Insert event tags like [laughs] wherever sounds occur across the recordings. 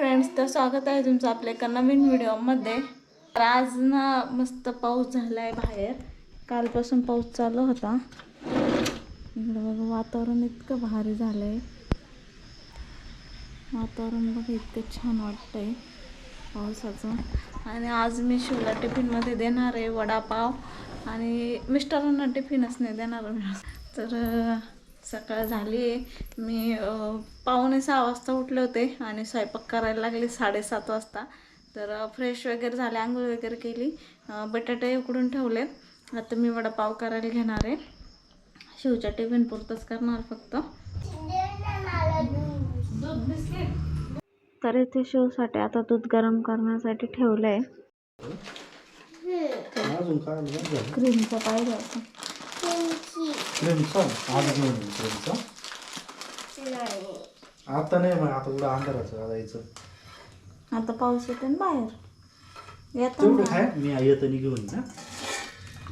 Friends तर स्वागत आहे तुमचं आपल्या एका नवीन व्हिडिओमध्ये. तर आज ना मस्त पाऊस झाला आहे बाहेर. कालपासून पाऊस चालू होता. इकडं बघा वातावरण इतकं भारी झालं आहे वातावरण बघा इतकं छान वाटतंय पावसाचं. आणि आज मी शिवला टिफिनमध्ये देणार आहे वडापाव. आणि मिस्टरांना टिफिनच नाही देणार. तर सकाळ झाली. आहे मी पावणे सहा वाजता उठले होते आणि स्वयंपाक करायला लागले साडेसात वाजता. तर फ्रेश वगैरे झाले आंघोळ वगैरे केली. बटाटे उकडून ठेवले. आता मी वडापाव करायला घेणार आहे. शिवच्या टिफिन पुरतंच करणार फक्त. तर इथे शिवसाठी आता दूध गरम करण्यासाठी ठेवलं आहे क्रीमचं पाहिजे होतं क्रीमचा आज घेऊन येईल क्रीमचा आता नाही मग आता उडा अंधाराचं जायचं आता पाऊस येते ना बाहेर येतो तेवढं काय मी येताना घेऊन येईन हा.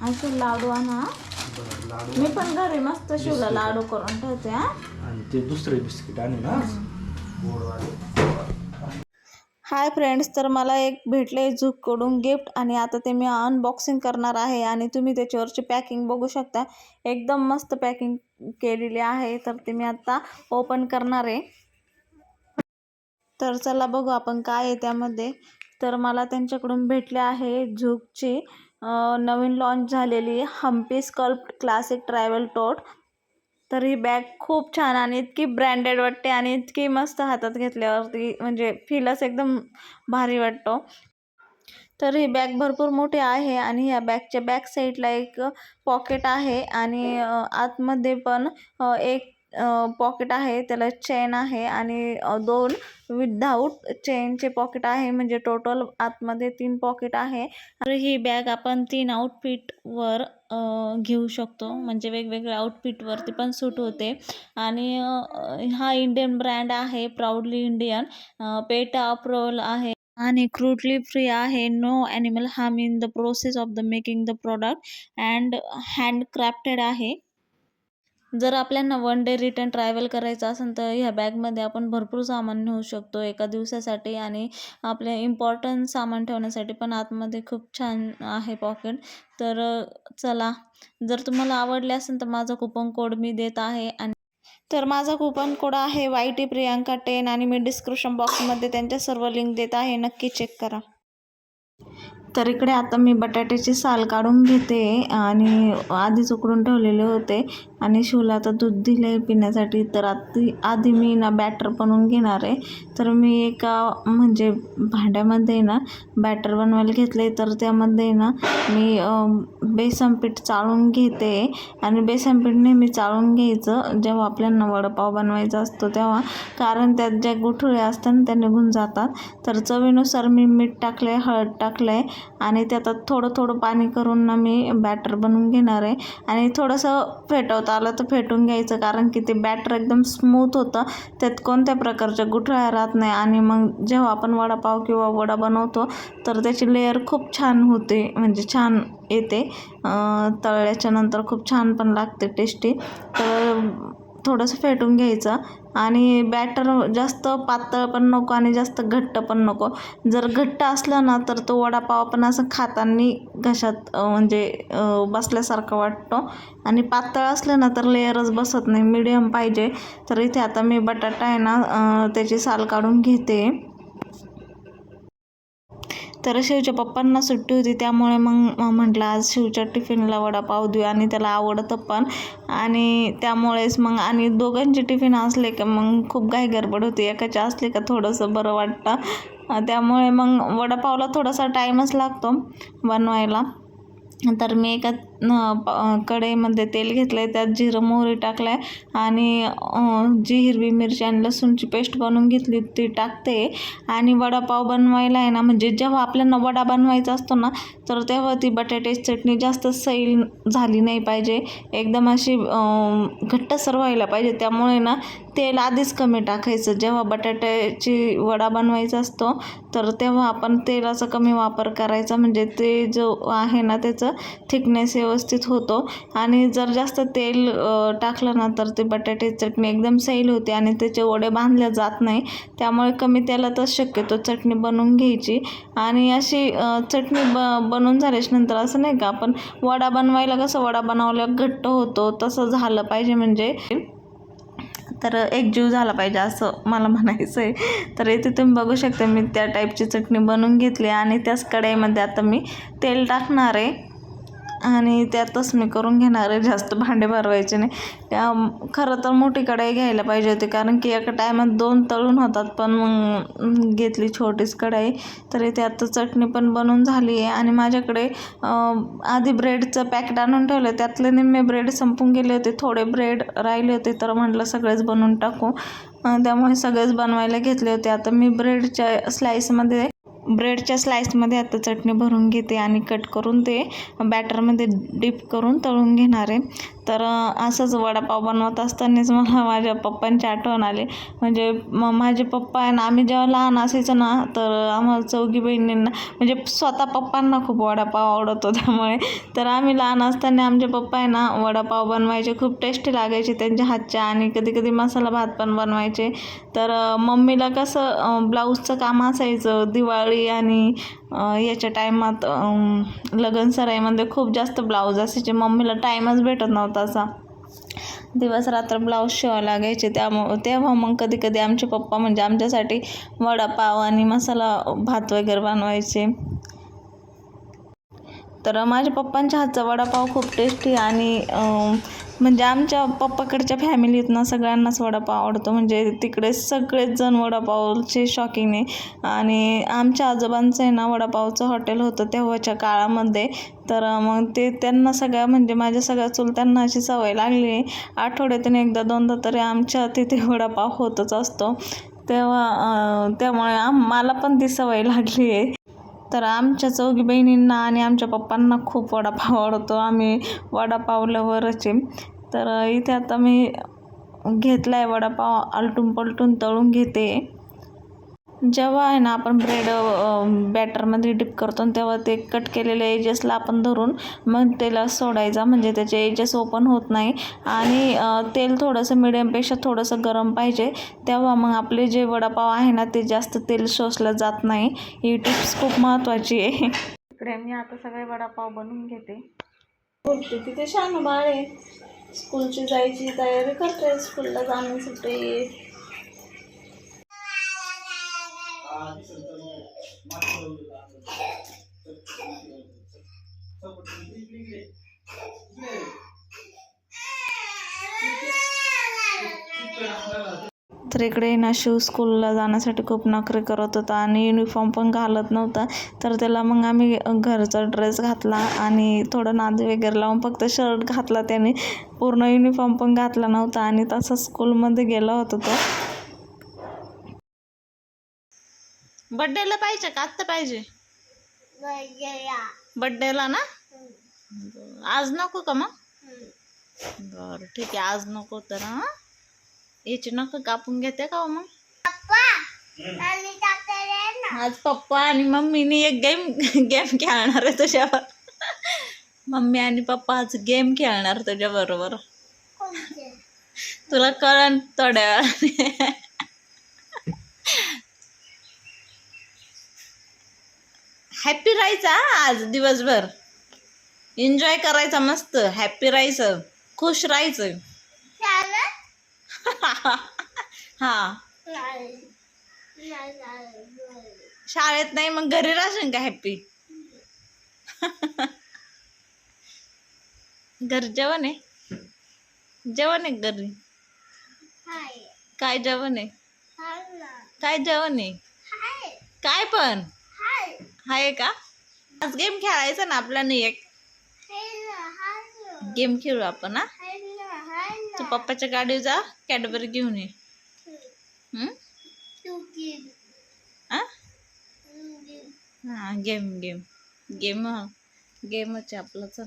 असं लाडू आणा बरं लाडू मी पण घरी मस्त शिवला लाडू करून ठेवते हा आणि ते दुसरे बिस्किट आणि ना गोडवाले हाय फ्रेंड्स तर मला एक भेटले झुककडून गिफ्ट आणि आता ते मी अनबॉक्सिंग करणार आहे आणि तुम्ही त्याच्यावरची पॅकिंग बघू शकता. एकदम मस्त पॅकिंग केलेली आहे तर ते मी आता ओपन करणार आहे. तर चला बघू आपण काय आहे त्यामध्ये. तर मला त्यांच्याकडून भेटले आहे झुकची नवीन लॉन्च झालेली Hampi sculpt classic travel tote तर ही बॅग खूप छान आणि इतकी ब्रँडेड वाटते आणि इतकी मस्त हातात घेतल्यावरती म्हणजे फीलच एकदम भारी वाटतो. तर ही बॅग भरपूर मोठी आहे आणि या बॅगच्या बॅक साईडला एक पॉकेट आहे आणि आतमध्ये पण एक पॉकेट आहे त्याला चेन आहे आणि दोन विदाऊट चेनचे पॉकेट आहे म्हणजे टोटल आतमध्ये तीन पॉकेट आहे. तर ही बॅग आपण तीन आउटफिटवर घेऊ शकतो. म्हणजे वेगवेगळ्या आउटफिटवरती पण सूट होते. आणि हा इंडियन ब्रँड आहे प्राऊडली इंडियन पेटा अप्रोल आहे. आणि क्रूटली फ्री आहे. No animal harm in the process of the making the product and handcrafted आहे. जर आपल्याला वन डे रिटर्न ट्रॅव्हल करायचं असेल तर ह्या बॅगमध्ये आपण भरपूर सामान नेऊ शकतो एका दिवसासाठी आणि आपले इम्पॉर्टंट सामान ठेवण्यासाठी पण आतमध्ये खूप छान आहे पॉकेट तर चला जर तुम्हाला आवडले असेल तर माझा कुपन कोड मी देत आहे आणि तर माझा कुपन कोड आहे वाय टी प्रियांका टेन आणि मी डिस्क्रिप्शन बॉक्समध्ये त्यांच्या सर्व लिंक देत आहे. नक्की चेक करा. तर इकडे आता मी बटाट्याची साल काढून घेते आणि आधीच उकडून ठेवलेले होते. आणि शिवला आता दूध दिलं आहे पिण्यासाठी तर आधी आधी मी ना बॅटर बनवून घेणार आहे. तर मी एका म्हणजे भांड्यामध्ये ना बॅटर बनवायला घेतलं आहे तर त्यामध्ये ना मी बेसन पीठ चाळून घेते. आणि बेसन पीठ नेहमी चाळून घ्यायचं. जेव्हा आपल्याला वडापाव बनवायचा असतो तेव्हा. कारण त्यात ज्या गुठळ्या असतात ना त्या निघून जातात. तर चवीनुसार मी मीठ टाकलं आहे हळद टाकलं आहे आणि त्यात थोडं थोडं पाणी करून ना मी बॅटर बनवून घेणार आहे. आणि थोडंसं फेटवतो आलं तर फेटून घ्यायचं. कारण की ते बॅटर एकदम स्मूथ होतं. त्यात कोणत्या प्रकारच्या गुठळ्या राहत नाही. आणि मग जेव्हा आपण वडापाव किंवा वडा बनवतो तर त्याची लेअर खूप छान होते. म्हणजे छान येते. तळल्याच्या नंतर खूप छान पण लागते टेस्टी तर थोडंसं फेटून घ्यायचं. आणि बॅटर जास्त पातळ पण नको आणि जास्त घट्ट पण नको. जर घट्ट असलं ना तर तो वडापाव आपण असं खाताना घशात म्हणजे बसल्यासारखा वाटतो. आणि पातळ असलं ना तर लेअरच बसत नाही. मिडियम पाहिजे. तर इथे आता मी बटाटा आहे ना त्याची साल काढून घेते. तर शिवच्या पप्पांना सुट्टी होती त्यामुळे मग म्हटलं आज शिवच्या टिफिनला वडापाव देऊ आणि त्याला आवडतं पण. आणि त्यामुळेच मग आणि दोघांचे टिफिन असले का मग खूप घाई गडबड होती. एकाचे असले का थोडंसं बरं वाटतं. त्यामुळे मग वडापावला थोडासा टाईमच लागतो बनवायला. तर मी एका न- कढईमध्ये तेल घेतलं आहे त्यात जिरं मोहरी टाकलं आहे आणि जी हिरवी मिरची आणि लसूणची पेस्ट बनवून घेतली ती टाकते. आणि वडापाव बनवायला आहे ना म्हणजे जेव्हा आपल्याला वडा बनवायचा असतो ना तर तेव्हा ती बटाट्याची चटणी जास्त सैल झाली नाही पाहिजे. एकदम अशी घट्ट घट्टसर व्हायला पाहिजे. त्यामुळे ना तेल आधीच कमी टाकायचं. जेव्हा बटाट्याची वडा बनवायचा असतो तर तेव्हा आपण तेलाचा कमी वापर करायचा. म्हणजे ते जो आहे ना त्याचं थिकनेस व्यवस्थित होतो. आणि जर जास्त तेल टाकलं ना तर ते बटाटे चटणी एकदम सैल होते आणि त्याचे वडे बांधल्या जात नाही. त्यामुळे कमी तेलातच शक्यतो चटणी बनवून घ्यायची. आणि अशी चटणी ब बनवून झाल्याच्यानंतर असं नाही का आपण वडा बनवायला कसं वडा बनवल्यावर घट्ट होतो तसं झालं पाहिजे म्हणजे. तर एक जीव झाला पाहिजे असं मला म्हणायचं आहे. तर इथे तुम्ही बघू शकता मी त्या टाईपची चटणी बनवून घेतली आणि त्याच कढईमध्ये आता मी तेल टाकणार आहे. आणि त्यातच मी करून घेणार आहे जास्त भांडे भरवायचे नाही. त्या खरं तर मोठी कढई घ्यायला पाहिजे होती कारण की एका टायमात दोन तळून होतात पण मग घेतली छोटीच कढई. तरी त्यात चटणी पण बनवून झाली आहे. आणि माझ्याकडे आधी ब्रेडचं पॅकेट आणून ठेवलं त्यातले निम्मे ब्रेड संपून गेले होते थोडे ब्रेड राहिले होते तर म्हटलं सगळेच बनवून टाकू. त्यामुळे सगळेच बनवायला घेतले होते. आता मी ब्रेडच्या स्लाईसमध्ये ब्रेडच्या स्लाईसमध्ये आता चटणी भरून घेते आणि कट करून ते बॅटरमध्ये डीप करून तळून घेणार आहे. तर असंच वडापाव बनवत असतानाच मला माझ्या पप्पांची आठवण आली. म्हणजे म माझे पप्पा आहे ना आम्ही जेव्हा लहान असायचो ना तर आम्हाला चौघी बहिणींना म्हणजे स्वतः पप्पांना खूप वडापाव आवडतो त्यामुळे. तर आम्ही लहान असताना आमचे पप्पा आहे ना वडापाव बनवायचे खूप टेस्टी लागायचे त्यांच्या हातच्या आणि कधी कधी मसाला भात पण बनवायचे. तर मम्मीला कसं ब्लाऊजचं काम असायचं दिवाळी आणि याच्या टायमात लगन सराईमध्ये खूप जास्त ब्लाऊज असायचे. मम्मीला टाईमच भेटत नव्हता असा. दिवस रात्र ब्लाऊज शिवावं लागायचे. त्यामुळं तेव्हा मग कधी कधी आमचे पप्पा म्हणजे आमच्यासाठी वडापाव आणि मसाला भात वगैरे बनवायचे. तर माझ्या पप्पांच्या हातचा वडापाव खूप टेस्टी आणि म्हणजे आमच्या पप्पाकडच्या फॅमिलीत ना सगळ्यांनाच वडापाव आवडतो. म्हणजे तिकडे सगळेच जण वडापावचे शॉकिंग आहे आणि आमच्या आजोबांचं आहे ना वडापावचं हॉटेल होतं तेव्हाच्या काळामध्ये. तर मग ते त्यांना सगळ्या म्हणजे माझ्या सगळ्या चुलत्यांना अशी सवय लागली. आहे आठवड्यातून एकदा दोनदा तरी आमच्या तिथे वडापाव होतच असतो. तेव्हा त्यामुळे आम मला पण ती सवय लागली आहे तर आमच्या चौघी बहिणींना आणि आमच्या पप्पांना खूप वडापाव आवडतो. आम्ही वडापाव लवरच आहे. तर इथे आता मी घेतला आहे वडापाव आलटून पलटून तळून घेते. जेव्हा आहे ना आपण ब्रेड बॅटरमध्ये डिप करतो तेव्हा ते कट केलेल्या एजेसला आपण धरून मग त्याला सोडायचा. म्हणजे त्याचे एजेस ओपन होत नाही. आणि तेल थोडंसं मिडियमपेक्षा थोडंसं गरम पाहिजे. तेव्हा मग आपले जे वडापाव आहे ना ते जास्त तेल शोषलं जात नाही. ही टिप्स खूप महत्त्वाची आहे. इकडे मी आता सगळे वडापाव बनवून घेते. बोलते तिथे छान बाळ आहे. स्कूलची जायची तयारी करते स्कूलला जाण्यासाठी तर इकडे ना शिव स्कूलला जाण्यासाठी खूप नखरे करत होता आणि युनिफॉर्म पण घालत नव्हता. तर त्याला मग आम्ही घरचा ड्रेस घातला आणि थोडं नाद वगैरे लावून फक्त शर्ट घातला त्याने. पूर्ण युनिफॉर्म पण घातला नव्हता आणि तसा स्कूलमध्ये गेला होता तो. बड्डेला पाहिजे का? आत्ता पाहिजे. बड्डेला ना? आज नको का मग? बरं ठीक आहे. आज नको तर हां? याची नको कापून घेते का हो मग? आज पप्पा आणि मम्मीने एक गेम गेम खेळणार आहे तुझ्यावर. मम्मी आणि पप्पा आज गेम खेळणार तुझ्या बरोबर. तुला कळण थोड्या वेळाने. हॅपी राहायचा आज दिवसभर. एन्जॉय करायचा मस्त. हॅपी राहायचं. खुश राहायचं. [laughs] हा. शाळेत नाही मग घरी राहशील का हॅपी [laughs] घरी जेवण आहे? जेवण आहे घरी? काय जेवण आहे? काय जेवण आहे? काय पण? आहे का? आज गेम खेळायचा ना आपल्याला एक. गेम खेळू आपण हा? तू पप्पाच्या गाडीवर जा कॅडबरी घेऊन ये? आ? हा? गेम गेम गेम गेमच आहे आपलं चल.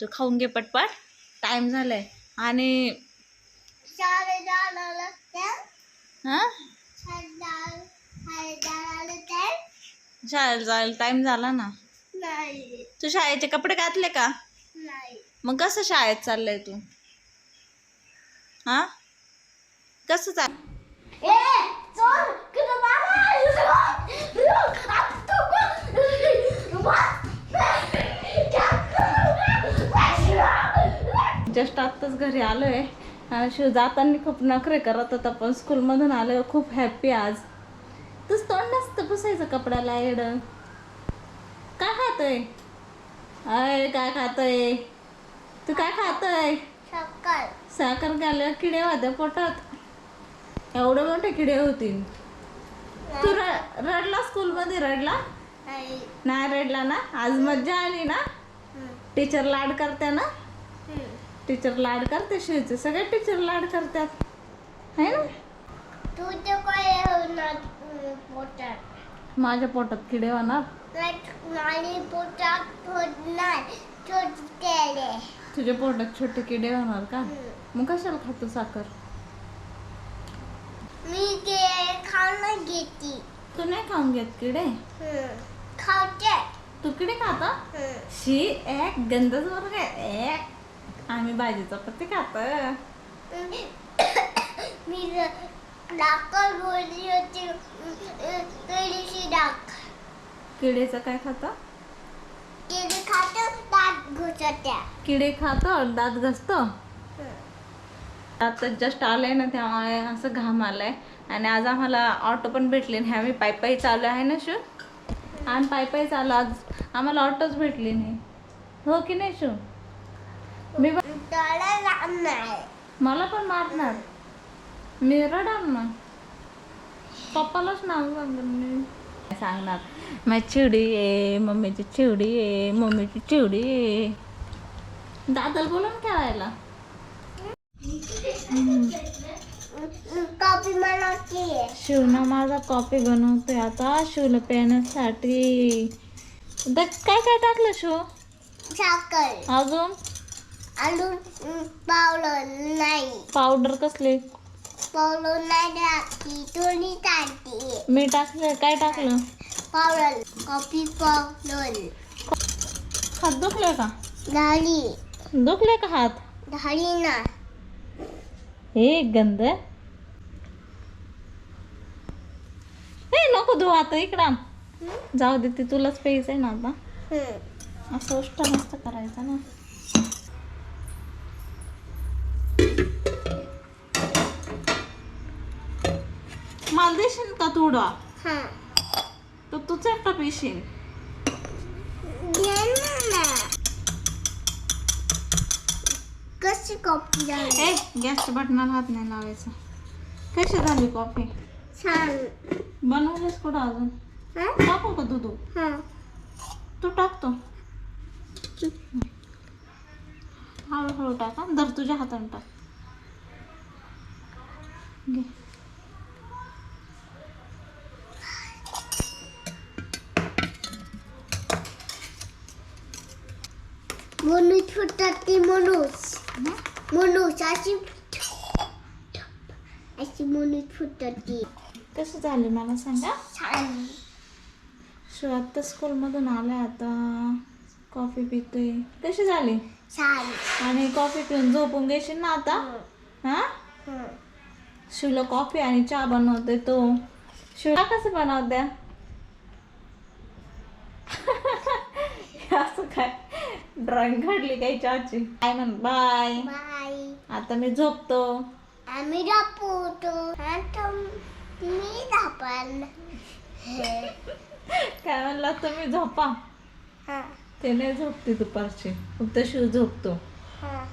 तू खाऊन घे पटपट. टाइम झालाय. आणि हा? शाळेला जायला टाइम झाला ना? तू शाळेचे कपडे घातले का? मग कसं शाळेत चाललंय तू? हा? कसं चाल जस्ट आत्ताच घरी आलोय. शिव जाताना खूप नखरे करत होता पण स्कूलमधून आलोय खूप हॅप्पी आज. तूच तोंड नसतं पुसायचं कपड्याला एड काय खातोय? अय काय खातोय? तू काय खातोय? साखर. घालल्यावर किडे होत्या पोटात. एवढे मोठे किडे होतील तू र- रडला स्कूलमध्ये रडला? नाही. रडला ना? आज मज्जा आली ना? टीचर लाड करते ना? टीचर लाड करते शिवचे सगळे टीचर लाड करतात. है ना? होणार पोटात. माझ्या पोटात किडे होणार. नाही पोटात होणार छोटे तुझ्या पोटात छोटे किडे होणार का? मग कशाला खातो साखर? मी ते खाणं घेते. तू नाही खाऊन घेत किडे? खाते. तू किडे खाता? शी एक गंधच वर्ग एक. आम्ही भाजी चपाती खात मी [coughs] डाकर बोलली होती. तरीशी डाक किडेचं काय खाता? ते खात दात घुसत्या. किडे खातो दात घसतो? आता जस्ट आलंय ना त्यामुळे असं घाम आलाय. आणि आज आम्हाला ऑटो पण भेटले नाही. आम्ही पायी पायी चालू आहे ना शू? आम्ही पायी पायी चालू. आज आम्हाला ऑटोच भेटली नाही. हो की नाही शू? मी ब- त्याला लांब नाही मला पण मारणार? मी रडार ना पप्पालाच नाव सांगणार मी सांगणार? माझी चिवडी आहे मम्मीची चिवडी आहे मम्मीची चिवडी आहे दादाला बोला ना खेळायला. कॉफी बनवते. शिवना माझा कॉफी बनवतोय आता शिवला पेण्यासाठी द- काय काय टाकलं शिव? साखर. अजून? अजून पावलं नाही. पावडर कसले? पावलं नाही टाकली दोन्ही टाकते मी टाकलं काय टाकलं? पावडर कॉफी पावडर हात दुखले का? झाली दुखले का हात? झाली ना. हे गंध. हे नको धुवा आता इकडं. जाऊ दे ते तुलाच प्यायचंय ना आता. असं उष्ट मस्त करायचं ना. मला देशील का तुडा? हा. तर तूच एकटा पिशील कशी कॉफी झाली? ए गॅसच्या बटनाला हात नाही लावायचा. कशी झाली कॉफी? छान. बनवलीस कुठं अजून? हा? टाकू का दूध? हा. तू टाकतो हळूहळू टाका दर तुझ्या हाताने टाक. घे. मनूस फुटतात ती मनूस हं? मनूस अशी अशी मनूस फुटतात ती. कसं झाली मला सांगा. छान शिव आत्ता स्कूलमधून आलाय आता. कॉफी पितोय. कशी झाली? छान आणि कॉफी पिऊन झोपून घेशील ना आता? हा. हं. शिवला कॉफी आणि चहा बनवते तो. शिवला कसं बनवत्या असं काय ड्रॉइंग काढली काही चहाची काय म्हण बाय. बाय. आता मी झोपतो. आम्ही आता मी दाखवाल काय म्हणला तुम्ही झोपा. हा. ते नाही झोपते दुपारची. फक्त शिव झोपतो. हा.